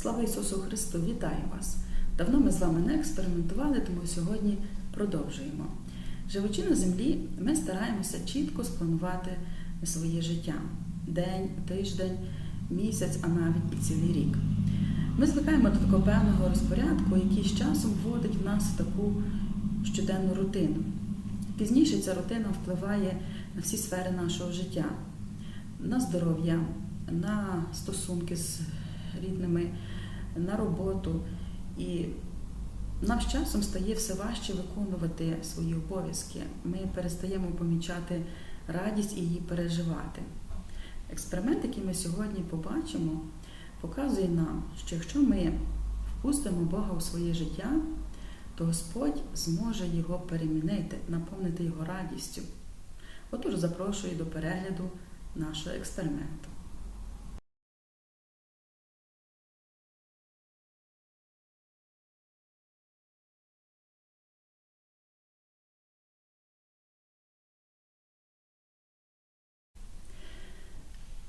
Слава Ісусу Христу! Вітаю вас! Давно ми з вами не експериментували, тому сьогодні продовжуємо. Живучи на землі, ми стараємося чітко спланувати своє життя день, тиждень, місяць, а навіть і цілий рік. Ми звикаємо до такого певного розпорядку, який з часом вводить в нас таку щоденну рутину. Пізніше ця рутина впливає на всі сфери нашого життя, на здоров'я, на стосунки з рідними, на роботу. І нам з часом стає все важче виконувати свої обов'язки. Ми перестаємо помічати радість і її переживати. Експеримент, який ми сьогодні побачимо, показує нам, що якщо ми впустимо Бога у своє життя, то Господь зможе його перемінити, наповнити його радістю. Отож запрошую до перегляду нашого експерименту.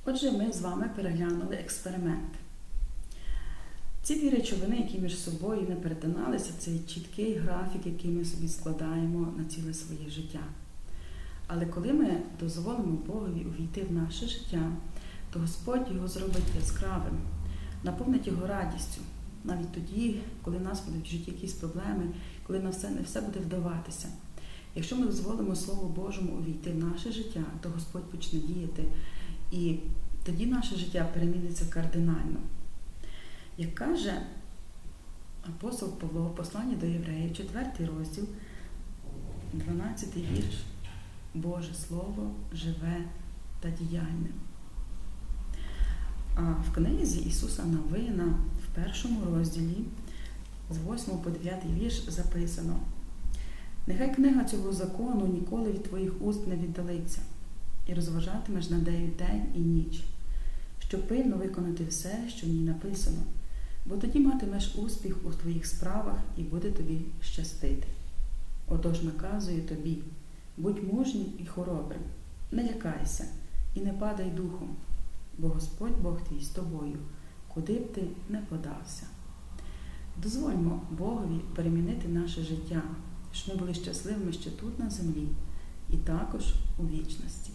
Отже, ми з вами переглянули експеримент. Ці дві речовини, які між собою не перетиналися, це чіткий графік, який ми собі складаємо на ціле своє життя. Але коли ми дозволимо Богові увійти в наше життя, то Господь його зробить яскравим, наповнить його радістю. Навіть тоді, коли в нас будуть в житті якісь проблеми, коли на все не все буде вдаватися. Якщо ми дозволимо Слову Божому увійти в наше життя, то Господь почне діяти, і тоді наше життя переміниться кардинально. Як каже апостол Павло в посланні до євреїв, 4 розділ, 12 вірш, Боже Слово живе та діяльне. А в книзі Ісуса Новина в першому розділі з 8 по 9 вірш записано. Нехай книга цього закону ніколи від твоїх уст не віддалиться, і розважатимеш над нею день і ніч, щоб пильно виконати все, що в ній написано, бо тоді матимеш успіх у твоїх справах і буде тобі щастити. Отож наказую тобі, будь мужнім і хоробрим, не лякайся і не падай духом, бо Господь Бог твій з тобою, куди б ти не подався. Дозвольмо Богові перемінити наше життя, щоб ми були щасливими ще тут на землі і також у вічності.